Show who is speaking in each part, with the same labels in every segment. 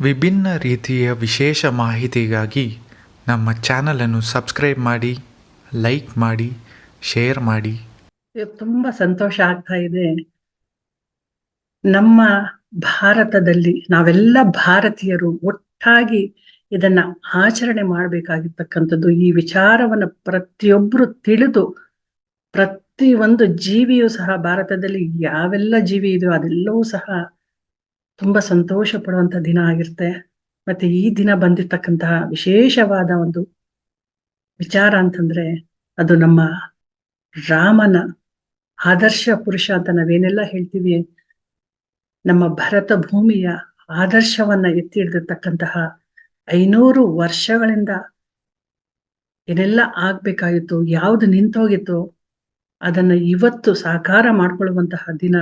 Speaker 1: ವಿಭಿನ್ನ ರೀತಿಯ ವಿಶೇಷ ಮಾಹಿತಿಗಾಗಿ ನಮ್ಮ ಚಾನಲನ್ನು ಸಬ್ಸ್ಕ್ರೈಬ್ ಮಾಡಿ, ಲೈಕ್ ಮಾಡಿ, ಶೇರ್ ಮಾಡಿ.
Speaker 2: ತುಂಬ ಸಂತೋಷ ಆಗ್ತಾ ಇದೆ. ನಮ್ಮ ಭಾರತದಲ್ಲಿ ನಾವೆಲ್ಲ ಭಾರತೀಯರು ಒಟ್ಟಾಗಿ ಇದನ್ನ ಆಚರಣೆ ಮಾಡಬೇಕಾಗಿರ್ತಕ್ಕಂಥದ್ದು, ಈ ವಿಚಾರವನ್ನ ಪ್ರತಿಯೊಬ್ಬರು ತಿಳಿದು ಪ್ರತಿ ಒಂದು ಜೀವಿಯೂ ಸಹ ಭಾರತದಲ್ಲಿ ಯಾವೆಲ್ಲ ಜೀವಿ ಇದೆಯೋ ಅದೆಲ್ಲವೂ ಸಹ ತುಂಬಾ ಸಂತೋಷ ಪಡುವಂತ ದಿನ ಆಗಿರುತ್ತೆ. ಮತ್ತೆ ಈ ದಿನ ಬಂದಿರ್ತಕ್ಕಂತಹ ವಿಶೇಷವಾದ ಒಂದು ವಿಚಾರ ಅಂತಂದ್ರೆ ಅದು ನಮ್ಮ ರಾಮನ ಆದರ್ಶ ಪುರುಷ ಅಂತ ನಾವೇನೆಲ್ಲ ಹೇಳ್ತೀವಿ, ನಮ್ಮ ಭರತ ಭೂಮಿಯ ಆದರ್ಶವನ್ನ ಎತ್ತಿ ಹಿಡಿದಿರ್ತಕ್ಕಂತಹ ಐನೂರು ವರ್ಷಗಳಿಂದ ಏನೆಲ್ಲ ಆಗ್ಬೇಕಾಗಿತ್ತು ಯಾವ್ದು ನಿಂತೋಗಿತ್ತು, ಅದನ್ನ ಇವತ್ತು ಸಾಕಾರ ಮಾಡ್ಕೊಳ್ಳುವಂತಹ ದಿನ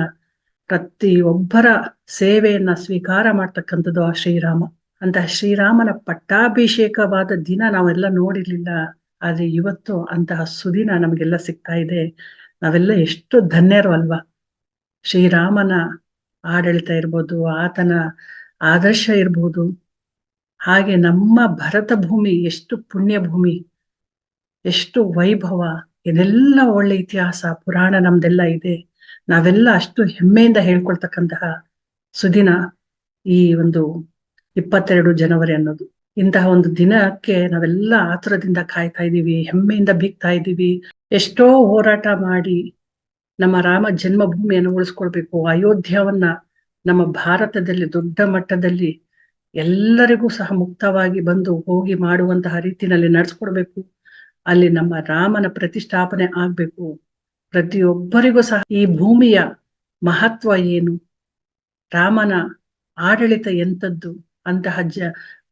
Speaker 2: ಪ್ರತಿಯೊಬ್ಬರ ಸೇವೆಯನ್ನ ಸ್ವೀಕಾರ ಮಾಡ್ತಕ್ಕಂಥದ್ದು ಆ ಶ್ರೀರಾಮ. ಅಂತ ಶ್ರೀರಾಮನ ಪಟ್ಟಾಭಿಷೇಕವಾದ ದಿನ ನಾವೆಲ್ಲ ನೋಡಿರ್ಲಿಲ್ಲ, ಆದ್ರೆ ಇವತ್ತು ಅಂತಹ ಸುದಿನ ನಮಗೆಲ್ಲ ಸಿಗ್ತಾ ಇದೆ. ನಾವೆಲ್ಲ ಎಷ್ಟು ಧನ್ಯರು ಅಲ್ವಾ ಶ್ರೀರಾಮನ ಆಡಳಿತ ಇರ್ಬೋದು, ಆತನ ಆದರ್ಶ ಇರ್ಬೋದು. ಹಾಗೆ ನಮ್ಮ ಭರತ ಭೂಮಿ ಎಷ್ಟು ಪುಣ್ಯ ಭೂಮಿ, ಎಷ್ಟು ವೈಭವ, ಇದೆಲ್ಲ ಒಳ್ಳೆ ಇತಿಹಾಸ, ಪುರಾಣ ನಮ್ದೆಲ್ಲ ಇದೆ. ನಾವೆಲ್ಲ ಅಷ್ಟು ಹೆಮ್ಮೆಯಿಂದ ಹೇಳ್ಕೊಳ್ತಕ್ಕಂತಹ ಸುದಿನ ಈ ಒಂದು ಇಪ್ಪತ್ತೆರಡು ಜನವರಿ ಅನ್ನೋದು. ಇಂತಹ ಒಂದು ದಿನಕ್ಕೆ ನಾವೆಲ್ಲ ಆತುರದಿಂದ ಕಾಯ್ತಾ ಇದ್ದೀವಿ, ಹೆಮ್ಮೆಯಿಂದ ಬೀಗ್ತಾ ಇದ್ದೀವಿ. ಎಷ್ಟೋ ಹೋರಾಟ ಮಾಡಿ ನಮ್ಮ ರಾಮ ಜನ್ಮಭೂಮಿಯನ್ನು ಉಳಿಸ್ಕೊಳ್ಬೇಕು. ಅಯೋಧ್ಯವನ್ನ ನಮ್ಮ ಭಾರತದಲ್ಲಿ ದೊಡ್ಡ ಮಟ್ಟದಲ್ಲಿ ಎಲ್ಲರಿಗೂ ಸಹ ಮುಕ್ತವಾಗಿ ಬಂದು ಹೋಗಿ ಮಾಡುವಂತಹ ರೀತಿನಲ್ಲಿ ನಡ್ಸ್ಕೊಡ್ಬೇಕು. ಅಲ್ಲಿ ನಮ್ಮ ರಾಮನ ಪ್ರತಿಷ್ಠಾಪನೆ ಆಗ್ಬೇಕು. ಪ್ರತಿಯೊಬ್ಬರಿಗೂ ಸಹ ಈ ಭೂಮಿಯ ಮಹತ್ವ ಏನು? ರಾಮನ ಆಡಳಿತ ಎಂಥದ್ದು? ಅಂತಹ ಜ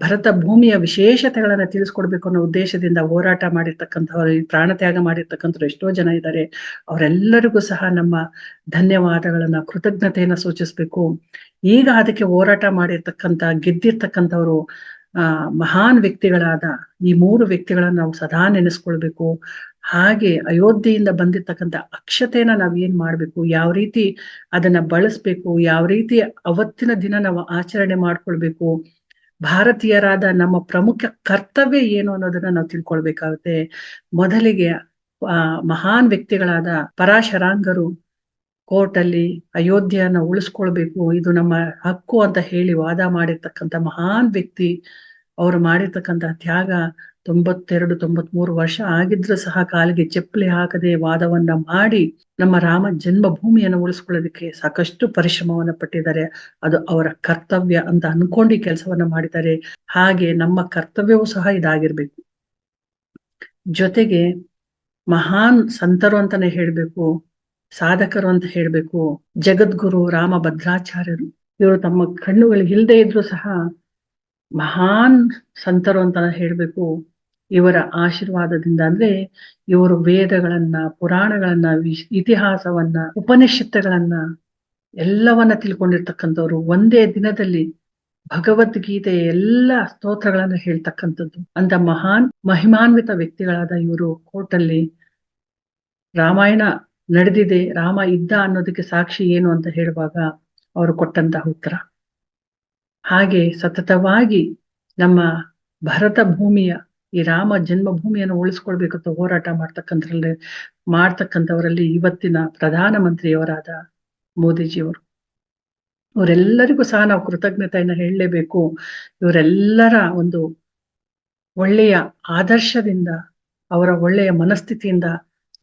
Speaker 2: ಭರತ ಭೂಮಿಯ ವಿಶೇಷತೆಗಳನ್ನ ತಿಳಿಸ್ಕೊಡ್ಬೇಕು ಅನ್ನೋ ಉದ್ದೇಶದಿಂದ ಹೋರಾಟ ಮಾಡಿರ್ತಕ್ಕಂಥವ್ರು ಪ್ರಾಣ ತ್ಯಾಗ ಮಾಡಿರ್ತಕ್ಕಂಥವ್ರು ಎಷ್ಟೋ ಜನ ಇದ್ದಾರೆ ಅವರೆಲ್ಲರಿಗೂ ಸಹ ನಮ್ಮ ಧನ್ಯವಾದಗಳನ್ನ, ಕೃತಜ್ಞತೆಯನ್ನ ಸೂಚಿಸ್ಬೇಕು. ಈಗ ಅದಕ್ಕೆ ಹೋರಾಟ ಮಾಡಿರ್ತಕ್ಕಂಥ, ಗೆದ್ದಿರ್ತಕ್ಕಂಥವ್ರು, ಆ, ಮಹಾನ್ ವ್ಯಕ್ತಿಗಳಾದ ಈ ಮೂರು ವ್ಯಕ್ತಿಗಳನ್ನ ನಾವು ಸದಾ ನೆನೆಸ್ಕೊಳ್ಬೇಕು. ಹಾಗೆ ಅಯೋಧ್ಯೆಯಿಂದ ಬಂದಿರ್ತಕ್ಕಂಥ ಅಕ್ಷತೆಯನ್ನ ನಾವ್ ಏನ್ ಮಾಡ್ಬೇಕು? ಯಾವ ರೀತಿ ಅದನ್ನ ಬಳಸ್ಬೇಕು? ಯಾವ ರೀತಿ ಅವತ್ತಿನ ದಿನ ನಾವು ಆಚರಣೆ ಮಾಡ್ಕೊಳ್ಬೇಕು? ಭಾರತೀಯರಾದ ನಮ್ಮ ಪ್ರಮುಖ ಕರ್ತವ್ಯ ಏನು ಅನ್ನೋದನ್ನ ನಾವು ತಿಳ್ಕೊಳ್ಬೇಕಾಗುತ್ತೆ. ಮೊದಲಿಗೆ ಆ ಮಹಾನ್ ವ್ಯಕ್ತಿಗಳಾದ ಪರಾಶರಾಂಗರು ಕೋರ್ಟ್ ಅಲ್ಲಿ ಅಯೋಧ್ಯೆಯನ್ನ ಉಳಿಸ್ಕೊಳ್ಬೇಕು. ಇದು ನಮ್ಮ ಹಕ್ಕು ಅಂತ ಹೇಳಿ ವಾದ ಮಾಡಿರ್ತಕ್ಕಂಥ ಮಹಾನ್ ವ್ಯಕ್ತಿ. ಅವರು ಮಾಡಿರ್ತಕ್ಕಂಥ ತ್ಯಾಗ ತೊಂಬತ್ತೆರಡು, ತೊಂಬತ್ಮೂರು ವರ್ಷ ಆಗಿದ್ರೂ ಸಹ ಕಾಲಿಗೆ ಚಪ್ಪಲಿ ಹಾಕದೆ ವಾದವನ್ನ ಮಾಡಿ ನಮ್ಮ ರಾಮ ಜನ್ಮಭೂಮಿಯನ್ನು ಉಳಿಸ್ಕೊಳ್ಳೋದಕ್ಕೆ ಸಾಕಷ್ಟು ಪರಿಶ್ರಮವನ್ನ ಪಟ್ಟಿದ್ದಾರೆ. ಅದು ಅವರ ಕರ್ತವ್ಯ ಅಂತ ಅನ್ಕೊಂಡು ಕೆಲಸವನ್ನ ಮಾಡಿದ್ದಾರೆ. ಹಾಗೆ ನಮ್ಮ ಕರ್ತವ್ಯವೂ ಸಹ ಇದಾಗಿರ್ಬೇಕು. ಜೊತೆಗೆ ಮಹಾನ್ ಸಂತರು ಅಂತಾನೆ ಹೇಳ್ಬೇಕು, ಸಾಧಕರು ಅಂತ ಹೇಳ್ಬೇಕು, ಜಗದ್ಗುರು, ರಾಮ ಭದ್ರಾಚಾರ್ಯರು, ಇವರು ತಮ್ಮ ಕಣ್ಣುಗಳಿಗೆ ಇಲ್ದೇ ಇದ್ರು ಸಹ ಮಹಾನ್ ಸಂತರು ಅಂತ ಹೇಳ್ಬೇಕು. ಇವರ ಆಶೀರ್ವಾದದಿಂದ ಅಂದ್ರೆ ಇವರು ವೇದಗಳನ್ನ, ಪುರಾಣಗಳನ್ನ ಇತಿಹಾಸವನ್ನ, ಉಪನಿಷತ್ತುಗಳನ್ನ ಎಲ್ಲವನ್ನ ತಿಳ್ಕೊಂಡಿರ್ತಕ್ಕಂಥವ್ರು ಒಂದೇ ದಿನದಲ್ಲಿ ಭಗವದ್ಗೀತೆಯ ಎಲ್ಲ ಸ್ತೋತ್ರಗಳನ್ನ ಹೇಳ್ತಕ್ಕಂಥದ್ದು. ಅಂತ ಮಹಾನ್ ಮಹಿಮಾನ್ವಿತ ವ್ಯಕ್ತಿಗಳಾದ ಇವರು ಕೋರ್ಟಲ್ಲಿ ರಾಮಾಯಣ ನಡೆದಿದೆ, ರಾಮ ಇದ್ದ ಅನ್ನೋದಕ್ಕೆ ಸಾಕ್ಷಿ ಏನು ಅಂತ ಹೇಳುವಾಗ ಅವರು ಕೊಟ್ಟಂತಹ ಉತ್ತರ. ಹಾಗೆ ಸತತವಾಗಿ ನಮ್ಮ ಭರತ ಭೂಮಿಯ ಈ ರಾಮ ಜನ್ಮಭೂಮಿಯನ್ನು ಉಳಿಸ್ಕೊಳ್ಬೇಕಂತ ಹೋರಾಟ ಮಾಡ್ತಕ್ಕಂಥರಲ್ಲಿ, ಮಾಡ್ತಕ್ಕಂಥವರಲ್ಲಿ ಇವತ್ತಿನ ಪ್ರಧಾನ ಮಂತ್ರಿಯವರಾದ ಮೋದಿಜಿಯವರು. ಇವರೆಲ್ಲರಿಗೂ ಸಹ ನಾವು ಕೃತಜ್ಞತೆಯನ್ನು ಹೇಳಲೇಬೇಕು. ಇವರೆಲ್ಲರ ಒಂದು ಒಳ್ಳೆಯ ಆದರ್ಶದಿಂದ, ಅವರ ಒಳ್ಳೆಯ ಮನಸ್ಥಿತಿಯಿಂದ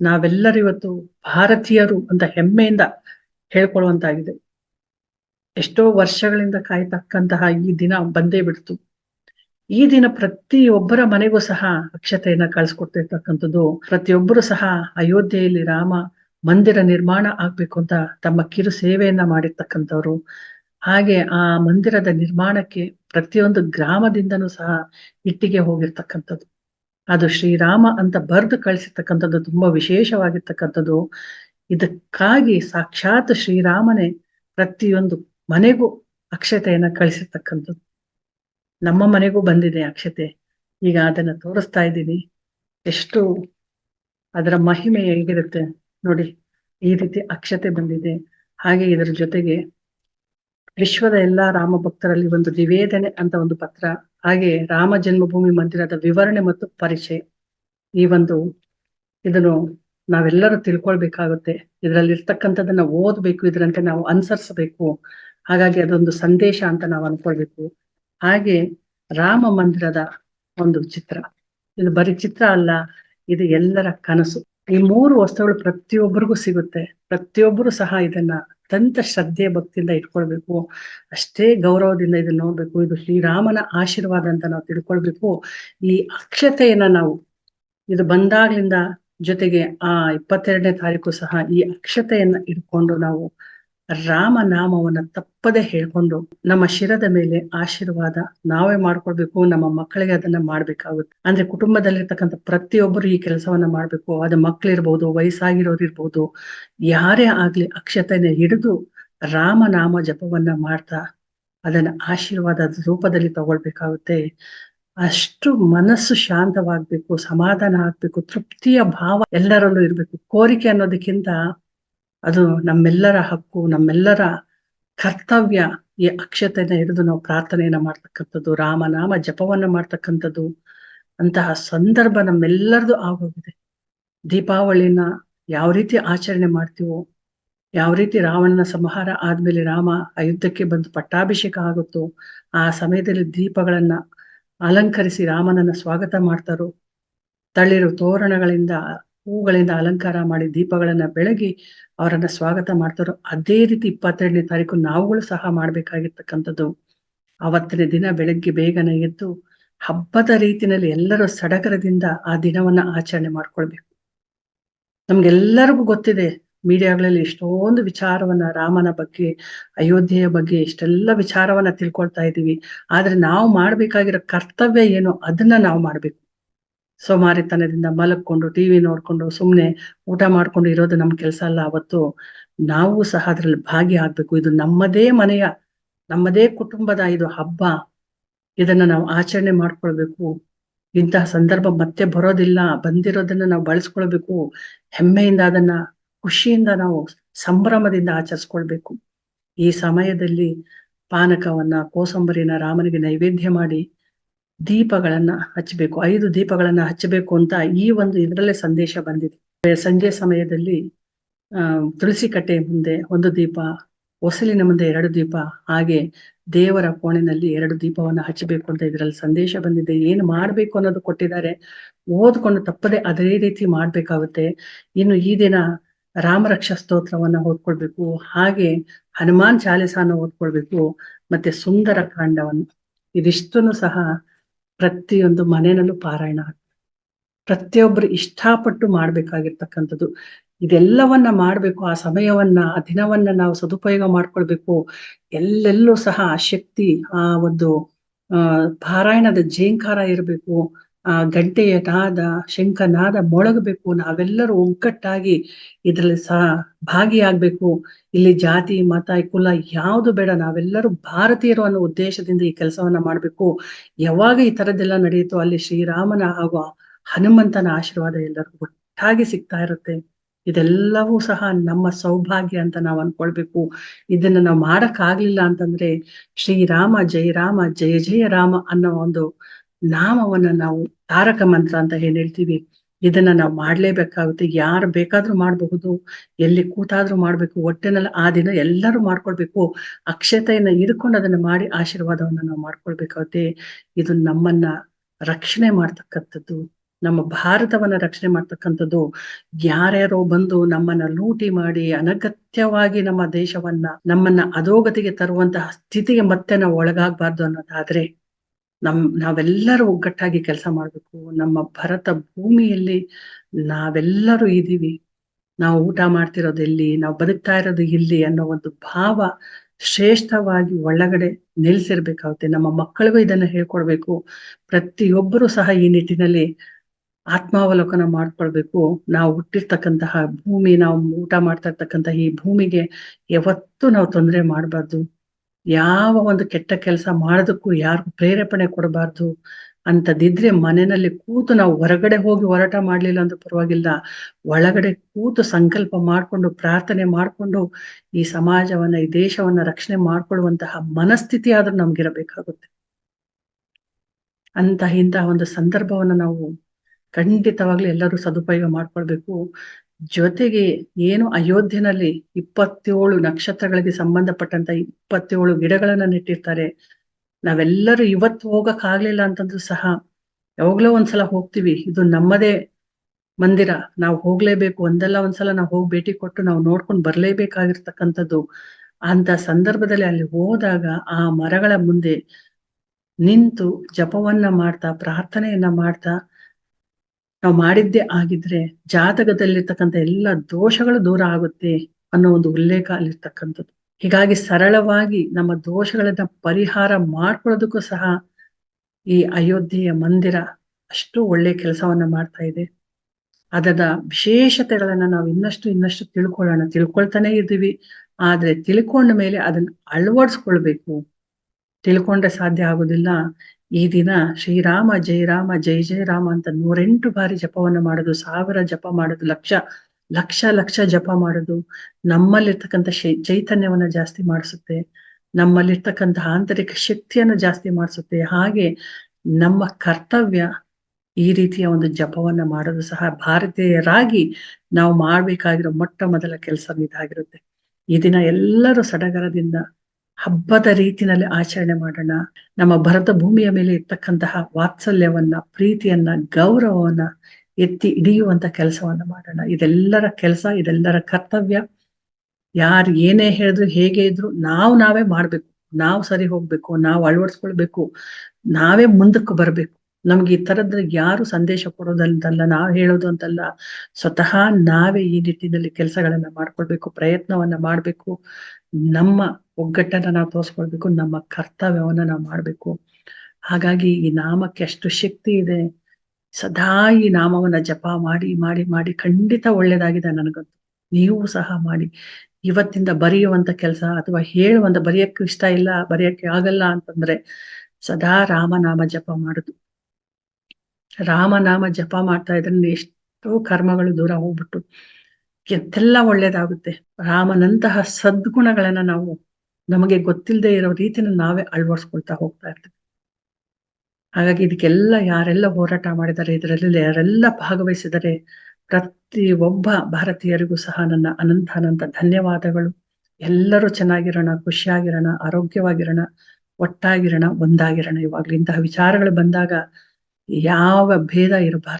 Speaker 2: ನಾವೆಲ್ಲರೂ ಇವತ್ತು ಭಾರತೀಯರು ಅಂತ ಹೆಮ್ಮೆಯಿಂದ ಹೇಳ್ಕೊಳ್ಳುವಂತಾಗಿದೆ. ಎಷ್ಟೋ ವರ್ಷಗಳಿಂದ ಕಾಯ್ತಕ್ಕಂತಹ ಈ ದಿನ ಬಂದೇ ಬಿಡ್ತು. ಈ ದಿನ ಪ್ರತಿಯೊಬ್ಬರ ಮನೆಗೂ ಸಹ ಅಕ್ಷತೆಯನ್ನ ಕಳಿಸ್ಕೊಡ್ತಿರ್ತಕ್ಕಂಥದ್ದು. ಪ್ರತಿಯೊಬ್ಬರು ಸಹ ಅಯೋಧ್ಯೆಯಲ್ಲಿ ರಾಮ ಮಂದಿರ ನಿರ್ಮಾಣ ಆಗ್ಬೇಕು ಅಂತ ತಮ್ಮ ಕಿರು ಸೇವೆಯನ್ನ ಮಾಡಿರ್ತಕ್ಕಂಥವ್ರು. ಹಾಗೆ ಆ ಮಂದಿರದ ನಿರ್ಮಾಣಕ್ಕೆ ಪ್ರತಿಯೊಂದು ಗ್ರಾಮದಿಂದನೂ ಸಹ ಇಟ್ಟಿಗೆ ಹೋಗಿರ್ತಕ್ಕಂಥದ್ದು. ಅದು ಶ್ರೀರಾಮ ಅಂತ ಬರೆದು ಕಳಿಸಿರ್ತಕ್ಕಂಥದ್ದು ತುಂಬಾ ವಿಶೇಷವಾಗಿರ್ತಕ್ಕಂಥದ್ದು. ಇದಕ್ಕಾಗಿ ಸಾಕ್ಷಾತ್ ಶ್ರೀರಾಮನೇ ಪ್ರತಿಯೊಂದು ಮನೆಗೂ ಅಕ್ಷತೆಯನ್ನ ಕಳಿಸಿರ್ತಕ್ಕಂಥದ್ದು. ನಮ್ಮ ಮನೆಗೂ ಬಂದಿದೆ ಅಕ್ಷತೆ. ಈಗ ಅದನ್ನ ತೋರಿಸ್ತಾ ಇದ್ದೀನಿ. ಎಷ್ಟು ಅದರ ಮಹಿಮೆ ಹೇಗಿರುತ್ತೆ ನೋಡಿ. ಈ ರೀತಿ ಅಕ್ಷತೆ ಬಂದಿದೆ. ಹಾಗೆ ಇದರ ಜೊತೆಗೆ ವಿಶ್ವದ ಎಲ್ಲಾ ರಾಮ ಭಕ್ತರಲ್ಲಿ ಒಂದು ನಿವೇದನೆ ಅಂತ ಒಂದು ಪತ್ರ, ಹಾಗೆ ರಾಮ ಜನ್ಮಭೂಮಿ ಮಂದಿರದ ವಿವರಣೆ ಮತ್ತು ಪರಿಚಯ. ಈ ಒಂದು ಇದನ್ನು ನಾವೆಲ್ಲರೂ ತಿಳ್ಕೊಳ್ಬೇಕಾಗುತ್ತೆ. ಇದರಲ್ಲಿ ಇರ್ತಕ್ಕಂಥದ್ದನ್ನ ಓದ್ಬೇಕು, ಇದರಂತೆ ನಾವು ಅನುಸರಿಸಬೇಕು. ಹಾಗಾಗಿ ಅದೊಂದು ಸಂದೇಶ ಅಂತ ನಾವು ಅನ್ಕೊಳ್ಬೇಕು. ಹಾಗೆ ರಾಮ ಮಂದಿರದ ಒಂದು ಚಿತ್ರ. ಇದು ಬರೀ ಚಿತ್ರ ಅಲ್ಲ, ಇದು ಎಲ್ಲರ ಕನಸು. ಈ ಮೂರು ವಸ್ತುಗಳು ಪ್ರತಿಯೊಬ್ಬರಿಗೂ ಸಿಗುತ್ತೆ. ಪ್ರತಿಯೊಬ್ಬರು ಸಹ ಇದನ್ನ ಅತ್ಯಂತ ಶ್ರದ್ಧೆ ಭಕ್ತಿಯಿಂದ ಇಟ್ಕೊಳ್ಬೇಕು. ಅಷ್ಟೇ ಗೌರವದಿಂದ ಇದನ್ನ ನೋಡ್ಬೇಕು. ಇದು ಶ್ರೀರಾಮನ ಆಶೀರ್ವಾದ ಅಂತ ನಾವು ತಿಳ್ಕೊಳ್ಬೇಕು. ಈ ಅಕ್ಷತೆಯನ್ನ ನಾವು ಇದು ಬಂದಾಗ್ಲಿಂದ ಜೊತೆಗೆ ಆ ಇಪ್ಪತ್ತೆರಡನೇ ತಾರೀಕು ಸಹ ಈ ಅಕ್ಷತೆಯನ್ನ ಇಟ್ಕೊಂಡು ನಾವು ರಾಮ ನಾಮವನ್ನ ತಪ್ಪದೆ ಹೇಳ್ಕೊಂಡು ನಮ್ಮ ಶಿರದ ಮೇಲೆ ಆಶೀರ್ವಾದ ನಾವೇ ಮಾಡ್ಕೊಳ್ಬೇಕು, ನಮ್ಮ ಮಕ್ಕಳಿಗೆ ಅದನ್ನ ಮಾಡ್ಬೇಕಾಗುತ್ತೆ. ಅಂದ್ರೆ ಕುಟುಂಬದಲ್ಲಿರ್ತಕ್ಕಂಥ ಪ್ರತಿಯೊಬ್ಬರು ಈ ಕೆಲಸವನ್ನ ಮಾಡ್ಬೇಕು. ಅದು ಮಕ್ಳಿರ್ಬಹುದು ವಯಸ್ಸಾಗಿರೋರು ಇರ್ಬಹುದು ಯಾರೇ ಆಗ್ಲಿ ಅಕ್ಷತೆನ ಹಿಡಿದು ರಾಮನಾಮ ಜಪವನ್ನ ಮಾಡ್ತಾ ಅದನ್ನ ಆಶೀರ್ವಾದದ ರೂಪದಲ್ಲಿ ತಗೊಳ್ಬೇಕಾಗುತ್ತೆ. ಅಷ್ಟು ಮನಸ್ಸು ಶಾಂತವಾಗ್ಬೇಕು, ಸಮಾಧಾನ ಆಗ್ಬೇಕು, ತೃಪ್ತಿಯ ಭಾವ ಎಲ್ಲರಲ್ಲೂ ಇರ್ಬೇಕು. ಕೋರಿಕೆ ಅನ್ನೋದಕ್ಕಿಂತ ಅದು ನಮ್ಮೆಲ್ಲರ ಹಕ್ಕು, ನಮ್ಮೆಲ್ಲರ ಕರ್ತವ್ಯ ಈ ಅಕ್ಷತೆನ ಹಿಡಿದು ನಾವು ಪ್ರಾರ್ಥನೆಯನ್ನ ಮಾಡ್ತಕ್ಕಂಥದ್ದು ರಾಮನಾಮ ಜಪವನ್ನ ಮಾಡ್ತಕ್ಕಂಥದ್ದು, ಅಂತಹ ಸಂದರ್ಭ ನಮ್ಮೆಲ್ಲರದು ಆಗೋಗಿದೆ. ದೀಪಾವಳಿನ ಯಾವ ರೀತಿ ಆಚರಣೆ ಮಾಡ್ತೀವೋ, ಯಾವ ರೀತಿ ರಾವಣನ ಸಂಹಾರ ಆದ್ಮೇಲೆ ರಾಮ ಅಯುದ್ಧಕ್ಕೆ ಬಂದು ಪಟ್ಟಾಭಿಷೇಕ ಆಗುತ್ತೋ, ಆ ಸಮಯದಲ್ಲಿ ದೀಪಗಳನ್ನ ಅಲಂಕರಿಸಿ ರಾಮನನ್ನ ಸ್ವಾಗತ ಮಾಡ್ತಾರೋ, ತಳಿರು ತೋರಣಗಳಿಂದ ಹೂಗಳಿಂದ ಅಲಂಕಾರ ಮಾಡಿ ದೀಪಗಳನ್ನ ಬೆಳಗಿ ಅವರನ್ನ ಸ್ವಾಗತ ಮಾಡ್ತಾರೋ ಅದೇ ರೀತಿ ಇಪ್ಪತ್ತೆರಡನೇ ತಾರೀಕು ನಾವುಗಳು ಸಹ ಮಾಡ್ಬೇಕಾಗಿರ್ತಕ್ಕಂಥದ್ದು. ಅವತ್ತಿನ ದಿನ ಬೆಳಗ್ಗೆ ಬೇಗನೆ ಎದ್ದು ಹಬ್ಬದ ರೀತಿನಲ್ಲಿ ಎಲ್ಲರೂ ಸಡಗರದಿಂದ ಆ ದಿನವನ್ನ ಆಚರಣೆ ಮಾಡ್ಕೊಳ್ಬೇಕು. ನಮ್ಗೆಲ್ಲರಿಗೂ ಗೊತ್ತಿದೆ, ಮೀಡಿಯಾಗಳಲ್ಲಿ ಎಷ್ಟೊಂದು ವಿಚಾರವನ್ನ ರಾಮನ ಬಗ್ಗೆ, ಅಯೋಧ್ಯೆಯ ಬಗ್ಗೆ ಇಷ್ಟೆಲ್ಲ ವಿಚಾರವನ್ನ ತಿಳ್ಕೊಳ್ತಾ ಇದ್ದೀವಿ. ಆದ್ರೆ ನಾವು ಮಾಡ್ಬೇಕಾಗಿರೋ ಕರ್ತವ್ಯ ಏನು? ಅದನ್ನ ನಾವು ಮಾಡ್ಬೇಕು. ಸೋಮಾರಿತನದಿಂದ ಮಲಕ್ಕೊಂಡು ಟಿವಿ ನೋಡ್ಕೊಂಡು ಸುಮ್ನೆ ಊಟ ಮಾಡ್ಕೊಂಡು ಇರೋದು ನಮ್ ಕೆಲಸ ಅಲ್ಲ, ಅವತ್ತು ನಾವು ಸಹ ಅದ್ರಲ್ಲಿ ಭಾಗಿಯಾಗ್ಬೇಕು. ಇದು ನಮ್ಮದೇ ಮನೆಯ, ನಮ್ಮದೇ ಕುಟುಂಬದ ಇದು ಹಬ್ಬ. ಇದನ್ನ ನಾವು ಆಚರಣೆ ಮಾಡ್ಕೊಳ್ಬೇಕು. ಇಂತಹ ಸಂದರ್ಭ ಮತ್ತೆ ಬರೋದಿಲ್ಲ. ಬಂದಿರೋದನ್ನ ನಾವು ಬಳಸ್ಕೊಳ್ಬೇಕು. ಹೆಮ್ಮೆಯಿಂದ ಅದನ್ನ, ಖುಷಿಯಿಂದ ನಾವು ಸಂಭ್ರಮದಿಂದ ಆಚರಿಸ್ಕೊಳ್ಬೇಕು. ಈ ಸಮಯದಲ್ಲಿ ಪಾನಕವನ್ನ, ಕೋಸಂಬರಿನ ರಾಮನಿಗೆ ನೈವೇದ್ಯ ಮಾಡಿ ದೀಪಗಳನ್ನ ಹಚ್ಚಬೇಕು, ಐದು ದೀಪಗಳನ್ನ ಹಚ್ಚಬೇಕು ಅಂತ ಈ ಒಂದು ಇದರಲ್ಲೇ ಸಂದೇಶ ಬಂದಿದೆ. ಸಂಜೆ ಸಮಯದಲ್ಲಿ ತುಳಸಿ ಕಟ್ಟೆ ಮುಂದೆ ಒಂದು ದೀಪ, ಹೊಸಲಿನ ಮುಂದೆ ಎರಡು ದೀಪ, ಹಾಗೆ ದೇವರ ಕೋಣೆನಲ್ಲಿ ಎರಡು ದೀಪವನ್ನ ಹಚ್ಚಬೇಕು ಅಂತ ಇದರಲ್ಲಿ ಸಂದೇಶ ಬಂದಿದೆ. ಏನು ಮಾಡ್ಬೇಕು ಅನ್ನೋದು ಕೊಟ್ಟಿದ್ದಾರೆ. ಓದ್ಕೊಂಡು ತಪ್ಪದೆ ಅದೇ ರೀತಿ ಮಾಡ್ಬೇಕಾಗುತ್ತೆ. ಇನ್ನು ಈ ದಿನ ರಾಮರಕ್ಷಾ ಸ್ತೋತ್ರವನ್ನ ಓದ್ಕೊಳ್ಬೇಕು, ಹಾಗೆ ಹನುಮಾನ್ ಚಾಲಿಸಾನ ಓದ್ಕೊಳ್ಬೇಕು, ಮತ್ತೆ ಸುಂದರ ಕಾಂಡವನ್ನು. ಇದಿಷ್ಟನ್ನು ಸಹ ಪ್ರತಿಯೊಂದು ಮನೆಯಲ್ಲೂ ಪಾರಾಯಣ ಪ್ರತಿಯೊಬ್ಬರು ಇಷ್ಟಪಟ್ಟು ಮಾಡ್ಬೇಕಾಗಿರ್ತಕ್ಕಂಥದ್ದು. ಇದೆಲ್ಲವನ್ನ ಮಾಡಬೇಕು, ಆ ಸಮಯವನ್ನ, ಆ ದಿನವನ್ನ ನಾವು ಸದುಪಯೋಗ ಮಾಡ್ಕೊಳ್ಬೇಕು. ಎಲ್ಲೆಲ್ಲೂ ಸಹ ಆ ಶಕ್ತಿ, ಆ ಒಂದು ಪಾರಾಯಣದ ಜೇಂಕಾರ ಇರಬೇಕು. ಆ ಗಂಟೆಯ ನಾದ, ಶಂಖ ನಾದ ಮೊಳಗಬೇಕು. ನಾವೆಲ್ಲರೂ ಒಗ್ಗಟ್ಟಾಗಿ ಇದರಲ್ಲಿ ಸಹ ಭಾಗಿಯಾಗ್ಬೇಕು. ಇಲ್ಲಿ ಜಾತಿ, ಮತ, ಕುಲ ಯಾವುದು ಬೇಡ. ನಾವೆಲ್ಲರೂ ಭಾರತೀಯರು ಅನ್ನೋ ಉದ್ದೇಶದಿಂದ ಈ ಕೆಲಸವನ್ನ ಮಾಡ್ಬೇಕು. ಯಾವಾಗ ಈ ತರದೆಲ್ಲ ನಡೆಯುತ್ತೋ ಅಲ್ಲಿ ಶ್ರೀರಾಮನ ಹಾಗೂ ಹನುಮಂತನ ಆಶೀರ್ವಾದ ಎಲ್ಲರಿಗೂ ಒಟ್ಟಾಗಿ ಸಿಗ್ತಾ ಇರುತ್ತೆ. ಇದೆಲ್ಲವೂ ಸಹ ನಮ್ಮ ಸೌಭಾಗ್ಯ ಅಂತ ನಾವು ಅನ್ಕೊಳ್ಬೇಕು. ಇದನ್ನ ನಾವು ಮಾಡಕ್ ಆಗ್ಲಿಲ್ಲ ಅಂತಂದ್ರೆ ಶ್ರೀರಾಮ ಜಯ ರಾಮ ಜಯ ಜಯ ರಾಮ ಅನ್ನೋ ಒಂದು ನಾಮವನ್ನ ನಾವು ತಾರಕ ಮಂತ್ರ ಅಂತ ಏನ್ ಹೇಳ್ತೀವಿ? ಇದನ್ನ ನಾವು ಮಾಡ್ಲೇಬೇಕಾಗುತ್ತೆ. ಯಾರು ಬೇಕಾದ್ರೂ ಮಾಡಬಹುದು. ಎಲ್ಲಿ ಕೂತಾದ್ರೂ ಮಾಡ್ಬೇಕು. ಒಟ್ಟಿನಲ್ಲಿ ಆ ದಿನ ಎಲ್ಲರೂ ಮಾಡ್ಕೊಳ್ಬೇಕು. ಅಕ್ಷತೆಯನ್ನ ಹಿಡ್ಕೊಂಡು ಅದನ್ನ ಮಾಡಿ ಆಶೀರ್ವಾದವನ್ನ ನಾವು ಮಾಡ್ಕೊಳ್ಬೇಕಾಗುತ್ತೆ. ಇದು ನಮ್ಮನ್ನ ರಕ್ಷಣೆ ಮಾಡ್ತಕ್ಕಂಥದ್ದು. ನಮ್ಮ ಭಾರತವನ್ನ ರಕ್ಷಣೆ ಮಾಡ್ತಕ್ಕಂಥದ್ದು. ಯಾರ್ಯಾರೋ ಬಂದು ನಮ್ಮನ್ನ ಲೂಟಿ ಮಾಡಿ ಅನಗತ್ಯವಾಗಿ ನಮ್ಮ ದೇಶವನ್ನ, ನಮ್ಮನ್ನ ಅಧೋಗತಿಗೆ ತರುವಂತಹ ಸ್ಥಿತಿಗೆ ಮತ್ತೆ ನಾವು ಒಳಗಾಗಬಾರ್ದು ಅನ್ನೋದಾದ್ರೆ ನಮ್, ನಾವೆಲ್ಲರೂ ಒಗ್ಗಟ್ಟಾಗಿ ಕೆಲಸ ಮಾಡ್ಬೇಕು. ನಮ್ಮ ಭರತ ಭೂಮಿಯಲ್ಲಿ ನಾವೆಲ್ಲರೂ ಇದೀವಿ ನಾವು ಊಟ ಮಾಡ್ತಿರೋದು ಎಲ್ಲಿ, ನಾವು ಬದುಕ್ತಾ ಇರೋದು ಇಲ್ಲಿ ಅನ್ನೋ ಒಂದು ಭಾವ ಶ್ರೇಷ್ಠವಾಗಿ ಒಳಗಡೆ ನಿಲ್ಸಿರ್ಬೇಕಾಗುತ್ತೆ. ನಮ್ಮ ಮಕ್ಕಳಿಗೂ ಇದನ್ನ ಹೇಳ್ಕೊಡ್ಬೇಕು. ಪ್ರತಿಯೊಬ್ಬರು ಸಹ ಈ ನಿಟ್ಟಿನಲ್ಲಿ ಆತ್ಮಾವಲೋಕನ ಮಾಡ್ಕೊಳ್ಬೇಕು. ನಾವು ಹುಟ್ಟಿರ್ತಕ್ಕಂತಹ ಭೂಮಿ, ನಾವು ಊಟ ಮಾಡ್ತಾ ಇರ್ತಕ್ಕಂತಹ ಈ ಭೂಮಿಗೆ ಯಾವತ್ತೂ ನಾವು ತೊಂದರೆ ಮಾಡಬಾರ್ದು. ಯಾವ ಒಂದು ಕೆಟ್ಟ ಕೆಲಸ ಮಾಡೋದಕ್ಕೂ ಯಾರಿಗೂ ಪ್ರೇರೇಪಣೆ ಕೊಡಬಾರ್ದು ಅಂತದಿದ್ರೆ ಮನೆಯಲ್ಲಿ ಕೂತು ನಾವು ಹೊರಗಡೆ ಹೋಗಿ ಹೋರಾಟ ಮಾಡ್ಲಿಲ್ಲ ಅಂದ್ರೆ ಪರವಾಗಿಲ್ಲ. ಒಳಗಡೆ ಕೂತು ಸಂಕಲ್ಪ ಮಾಡ್ಕೊಂಡು, ಪ್ರಾರ್ಥನೆ ಮಾಡ್ಕೊಂಡು ಈ ಸಮಾಜವನ್ನ, ಈ ದೇಶವನ್ನ ರಕ್ಷಣೆ ಮಾಡ್ಕೊಳ್ಳುವಂತಹ ಮನಸ್ಥಿತಿ ಆದ್ರೂ ನಮ್ಗಿರಬೇಕಾಗುತ್ತೆ. ಅಂತ ಇಂತಹ ಒಂದು ಸಂದರ್ಭವನ್ನ ನಾವು ಖಂಡಿತವಾಗ್ಲೂ ಎಲ್ಲರೂ ಸದುಪಯೋಗ ಮಾಡ್ಕೊಳ್ಬೇಕು. ಜೊತೆಗೆ ಏನು ಅಯೋಧ್ಯೆನಲ್ಲಿ ಇಪ್ಪತ್ತೇಳು ನಕ್ಷತ್ರಗಳಿಗೆ ಸಂಬಂಧಪಟ್ಟಂತ ಇಪ್ಪತ್ತೇಳು ಗಿಡಗಳನ್ನ ನೆಟ್ಟಿರ್ತಾರೆ. ನಾವೆಲ್ಲರೂ ಇವತ್ತು ಹೋಗಕ್ ಆಗ್ಲಿಲ್ಲ ಅಂತಂದ್ರು ಸಹ ಯಾವಾಗ್ಲೋ ಒಂದ್ಸಲ ಹೋಗ್ತೀವಿ. ಇದು ನಮ್ಮದೇ ಮಂದಿರ. ನಾವು ಹೋಗ್ಲೇಬೇಕು. ಒಂದಲ್ಲ ಒಂದ್ಸಲ ನಾವು ಹೋಗಿ ಭೇಟಿ ಕೊಟ್ಟು ನಾವು ನೋಡ್ಕೊಂಡು ಬರ್ಲೇಬೇಕಾಗಿರ್ತಕ್ಕಂಥದ್ದು. ಅಂತ ಸಂದರ್ಭದಲ್ಲಿ ಅಲ್ಲಿ ಹೋದಾಗ ಆ ಮರಗಳ ಮುಂದೆ ನಿಂತು ಜಪವನ್ನ ಮಾಡ್ತಾ, ಪ್ರಾರ್ಥನೆಯನ್ನ ಮಾಡ್ತಾ ನಾವು ಮಾಡಿದ್ದೇ ಆಗಿದ್ರೆ ಜಾತಕದಲ್ಲಿರ್ತಕ್ಕಂಥ ಎಲ್ಲ ದೋಷಗಳು ದೂರ ಆಗುತ್ತೆ ಅನ್ನೋ ಒಂದು ಉಲ್ಲೇಖ ಅಲ್ಲಿರ್ತಕ್ಕಂಥದ್ದು ಹೀಗಾಗಿ ಸರಳವಾಗಿ ನಮ್ಮ ದೋಷಗಳನ್ನ ಪರಿಹಾರ ಮಾಡ್ಕೊಳ್ಳೋದಕ್ಕೂ ಸಹ ಈ ಅಯೋಧ್ಯೆಯ ಮಂದಿರ ಅಷ್ಟು ಒಳ್ಳೆ ಕೆಲಸವನ್ನ ಮಾಡ್ತಾ ಇದೆ. ಅದರ ವಿಶೇಷತೆಗಳನ್ನ ನಾವು ಇನ್ನಷ್ಟು ಇನ್ನಷ್ಟು ತಿಳ್ಕೊಳ್ಳೋಣ. ತಿಳ್ಕೊಳ್ತಾನೆ ಇದ್ದೀವಿ. ಆದ್ರೆ ತಿಳ್ಕೊಂಡ ಮೇಲೆ ಅದನ್ನ ಅಳವಡಿಸ್ಕೊಳ್ಬೇಕು. ತಿಳ್ಕೊಂಡ್ರೆ ಸಾಧ್ಯ ಆಗುದಿಲ್ಲ. ಈ ದಿನ ಶ್ರೀರಾಮ ಜಯ ರಾಮ ಜೈ ಜಯ ರಾಮ ಅಂತ ನೂರೆಂಟು ಬಾರಿ ಜಪವನ್ನ ಮಾಡೋದು, ಸಾವಿರ ಜಪ ಮಾಡೋದು, ಲಕ್ಷ ಲಕ್ಷ ಲಕ್ಷ ಜಪ ಮಾಡೋದು. ನಮ್ಮಲ್ಲಿರ್ತಕ್ಕಂಥ ಚೈತನ್ಯವನ್ನ ಜಾಸ್ತಿ ಮಾಡಿಸುತ್ತೆ. ನಮ್ಮಲ್ಲಿರ್ತಕ್ಕಂತ ಆಂತರಿಕ ಶಕ್ತಿಯನ್ನು ಜಾಸ್ತಿ ಮಾಡಿಸುತ್ತೆ. ಹಾಗೆ ನಮ್ಮ ಕರ್ತವ್ಯ ಈ ರೀತಿಯ ಒಂದು ಜಪವನ್ನ ಮಾಡೋದು ಸಹ ಭಾರತೀಯರಾಗಿ ನಾವು ಮಾಡ್ಬೇಕಾಗಿರೋ ಮೊಟ್ಟ ಮೊದಲ ಕೆಲಸ ಇದಾಗಿರುತ್ತೆ ಈ ದಿನ ಎಲ್ಲರೂ ಸಡಗರದಿಂದ ಹಬ್ಬದ ರೀತಿಯಲ್ಲಿ ಆಚರಣೆ ಮಾಡೋಣ. ನಮ್ಮ ಭರತ ಭೂಮಿಯ ಮೇಲೆ ಇರ್ತಕ್ಕಂತಹ ವಾತ್ಸಲ್ಯವನ್ನ, ಪ್ರೀತಿಯನ್ನ, ಗೌರವವನ್ನ ಎತ್ತಿ ಹಿಡಿಯುವಂತ ಕೆಲಸವನ್ನ ಮಾಡೋಣ. ಇದೆಲ್ಲರ ಕೆಲಸ, ಇದೆಲ್ಲರ ಕರ್ತವ್ಯ. ಯಾರು ಏನೇ ಹೇಳಿದ್ರು, ಹೇಗೆ ಇದ್ರು, ನಾವು ನಾವೇ ಮಾಡ್ಬೇಕು. ನಾವು ಸರಿ ಹೋಗ್ಬೇಕು, ನಾವು ಅಳವಡಿಸ್ಕೊಳ್ಬೇಕು, ನಾವೇ ಮುಂದಕ್ಕೆ ಬರ್ಬೇಕು. ನಮ್ಗೆ ಈ ತರದ್ರ ಯಾರು ಸಂದೇಶ ಕೊಡೋದಂತಲ್ಲ, ನಾವು ಹೇಳೋದು ಅಂತಲ್ಲ, ಸ್ವತಃ ನಾವೇ ಈ ನಿಟ್ಟಿನಲ್ಲಿ ಕೆಲಸಗಳನ್ನ ಮಾಡ್ಕೊಳ್ಬೇಕು, ಪ್ರಯತ್ನವನ್ನ ಮಾಡ್ಬೇಕು. ನಮ್ಮ ಒಗ್ಗಟ್ಟನ್ನ ನಾವು ತೋರಿಸ್ಕೊಳ್ಬೇಕು, ನಮ್ಮ ಕರ್ತವ್ಯವನ್ನ ನಾವು ಮಾಡ್ಬೇಕು. ಹಾಗಾಗಿ ಈ ನಾಮಕ್ಕೆ ಎಷ್ಟು ಶಕ್ತಿ ಇದೆ, ಸದಾ ಈ ನಾಮವನ್ನ ಜಪ ಮಾಡಿ ಮಾಡಿ ಮಾಡಿ ಖಂಡಿತ ಒಳ್ಳೇದಾಗಿದೆ ನನಗಂತೂ. ನೀವು ಸಹ ಮಾಡಿ. ಇವತ್ತಿಂದ ಬರೆಯುವಂತ ಕೆಲಸ ಅಥವಾ ಹೇಳುವಂತ, ಬರೆಯಕ್ಕೆ ಇಷ್ಟ ಇಲ್ಲ, ಬರೆಯಕ್ಕೆ ಆಗಲ್ಲ ಅಂತಂದ್ರೆ ಸದಾ ರಾಮನಾಮ ಜಪ ಮಾಡುದು. ರಾಮನಾಮ ಜಪ ಮಾಡ್ತಾ ಇದ್ರೆ ಎಷ್ಟೋ ಕರ್ಮಗಳು ದೂರ ಹೋಗ್ಬಿಟ್ಟು ಎಂತೆಲ್ಲ ಒಳ್ಳೇದಾಗುತ್ತೆ. ರಾಮನಂತಹ ಸದ್ಗುಣಗಳನ್ನ ನಾವು ನಮಗೆ ಗೊತ್ತಿಲ್ಲದೆ ಇರೋ ರೀತಿನ ನಾವೇ ಅಳವಡಿಸ್ಕೊಳ್ತಾ ಹೋಗ್ತಾ ಇರ್ತೀವಿ. ಹಾಗಾಗಿ ಇದಕ್ಕೆಲ್ಲ ಯಾರೆಲ್ಲ ಹೋರಾಟ ಮಾಡಿದ್ದಾರೆ, ಇದರಲ್ಲಿ ಯಾರೆಲ್ಲ ಭಾಗವಹಿಸಿದರೆ ಪ್ರತಿ ಒಬ್ಬ ಭಾರತೀಯರಿಗೂ ಸಹ ನನ್ನ ಅನಂತ ಅನಂತ ಧನ್ಯವಾದಗಳು. ಎಲ್ಲರೂ ಚೆನ್ನಾಗಿರೋಣ, ಖುಷಿಯಾಗಿರೋಣ, ಆರೋಗ್ಯವಾಗಿರೋಣ, ಒಟ್ಟಾಗಿರೋಣ, ಒಂದಾಗಿರೋಣ. ಇವಾಗ್ಲೂ ಇಂತಹ ವಿಚಾರಗಳು ಬಂದಾಗ ಯಾವ ಭೇದ ಇರಬಾರ್ದು.